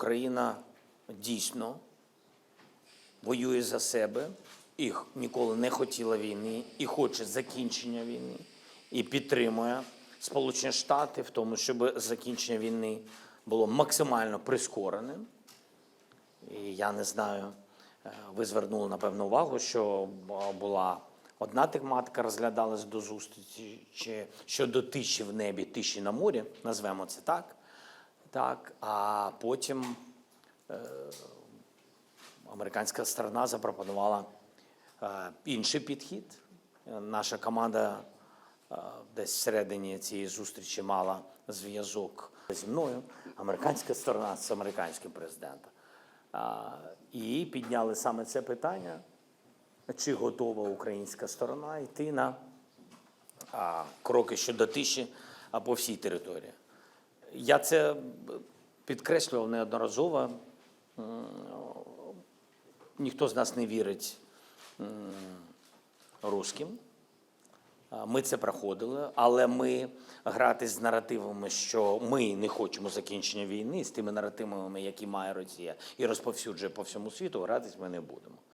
Україна дійсно воює за себе і ніколи не хотіла війни, і хоче закінчення війни, і підтримує Сполучені Штати в тому, щоб закінчення війни було максимально прискореним. І я не знаю, е, ви звернули напевно увагу, що була одна тематика, розглядалась до зустрічі щодо тиші в небі, тиші на морі, назвемо це так. Так а потім е, американська сторона запропонувала е, інший підхід. Е, Наша команда е, десь всередині цієї зустрічі мала зв'язок зі мною. Американська сторона з американським президентом. А, І підняли саме це питання, чи готова українська сторона йти на а, кроки щодо тиші а, по всій території. Я це підкреслював неодноразово. Ніхто з нас не вірить русським. Ми це проходили, але ми грати з наративами, що ми не хочемо закінчення війни, з тими наративами, які має Росія, і розповсюджує по всьому світу, гратись ми не будемо.